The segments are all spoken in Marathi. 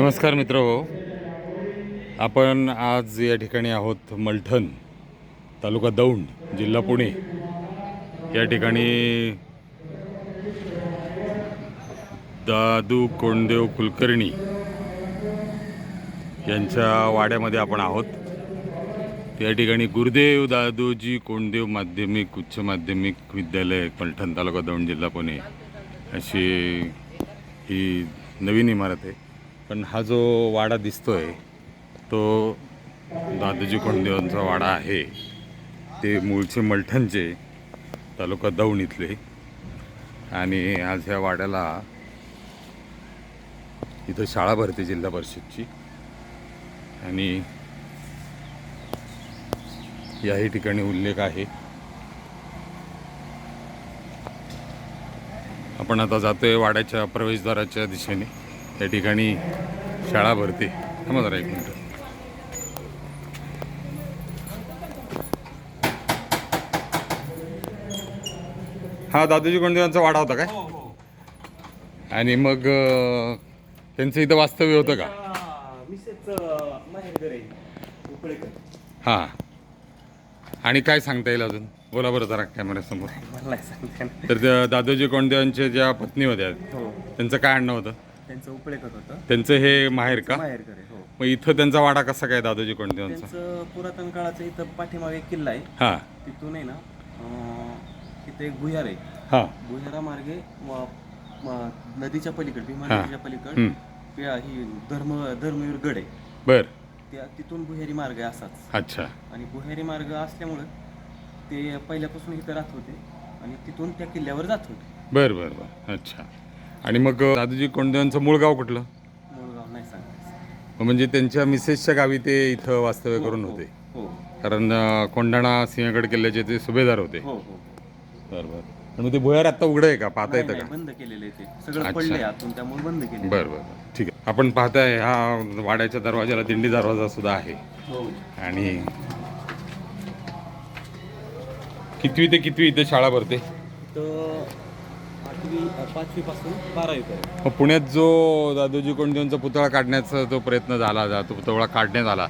नमस्कार मित्र. आपण आज या ठिकाणी आहोत मलठण तालुका दौंड जिल्हा पुणे. या ठिकाणी दादू कोंडदेव कुलकर्णी यांच्या वाड्यामध्ये आपण आहोत. त्या ठिकाणी गुरुदेव दादोजी कोंडदेव माध्यमिक उच्च माध्यमिक विद्यालय मलठण तालुका दौंड जिल्हा पुणे अशी ही नवीन इमारत आहे. पण हा जो वाडा दिसतोय तो दादोजी कोंडदेवांचा वाडा आहे. ते मूळचे मलठणचे तालुका दौंड इथले. आणि आज ह्या वाड्याला इथं शाळा भरते जिल्हा परिषदची. आणि याही ठिकाणी उल्लेख आहे. आपण आता जातोय वाड्याच्या प्रवेशद्वाराच्या दिशेने. त्या ठिकाणी शाळा भरते. थांबा जरा एक मिनिट. हा दादोजी कोंडदेवांचा वाडा होता काय? आणि मग त्यांचं इथं वास्तव्य होतं का? हां आणि काय सांगता येईल अजून? बोला बरं जरा कॅमेऱ्यासमोर. तर दादोजी कोंडदेवांच्या ज्या पत्नी होत्या हो. त्यांचं काय आणणं होतं? त्यांचं उपळेकर होतं. त्यांचं हे माहेर का? माहेर घर आहे हो. मग इथं त्यांचा वाडा कसा काय दादोजी कोंडदेवांचा? त्यांचं पुरातन काळाचं इथं पाठीमागे एक किल्ला आहे. हां. तिथून आहे ना अं, तिथे एक भुयार आहे. हां. भुयारा मार्गे म- नदीच्या पलीकडे भीमा हा. नदीच्या पलीकडे हं. त्या- ही धर्म धर्मवीर गड आहे. बर. त्या तिथून भुयारी मार्ग आहे असाच. अच्छा. आणि भुयारी मार्ग असल्यामुळं ते पहिल्यापासून इथं राहत होते आणि तिथून त्या किल्ल्यावर जात होते. बर बर बर. अच्छा. आणि मग दादोजी कोंडदेवांचं मूळ गाव कुठलं? मुळगाव नाही सांगायचं म्हणजे त्यांच्या मिसेसच्या गावी ते इथं वास्तव्य करून हो, होते. हो. कारण अं, कोंढाणा सिंहगड किल्ल्याचे ते सुभेदार होते. हो हो बर बर आणि मग ते भुयार आता उघडं आहे का? पाहता नाही, येतं नाही, का? बंद केलेलं ते. सगळं आतून त्यामुळे बंद केले बर बर बर. ठीक आहे. आपण पाहताय हा वाड्याच्या दरवाजाला दिंडी दरवाजा सुद्धा आहे. हो. आणि कितवी ते कितवी इथे शाळा भरते? पाचवी मग पुण्यात जो दादोजी कोंडदेवांचा पुतळा काढण्याचा जो प्रयत्न झाला जा तो पुतळा काढण्यात आला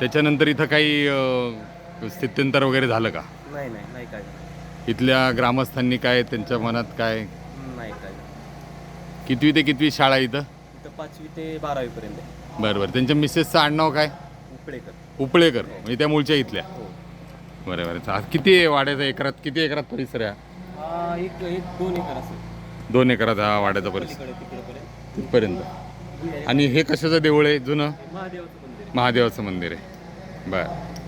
त्याच्यानंतर इथं काही अं, स्थित्यंतर वगैरे झालं का? नाही नाही नाही काय झालं. इथल्या ग्रामस्थांनी काय त्यांच्या मनात काय? नाही काय झालं. कितवी ते कितवी शाळा इथं? इथं पाचवी ते बारावी पर्यंत आहे. बरं बरं. त्यांच्या मिसेसचं आडनाव काय? उपळेकर. उपळेकर. म्हणजे त्या मूळच्या इथल्या? हो. बरं बरं. चा- किती आहे वाड्याचा एकरात? किती एकरात परिसर आहे? हा? हा एक एक दोन एकर असेल. दोन एकरात हा वाड्याचा परिसर. तिथपर्यंत. आणि हे कशाचं देऊळ आहे? जुनं? महादेवाचं मंदिर आहे. महादेवाचं मंदिर आहे. बरं.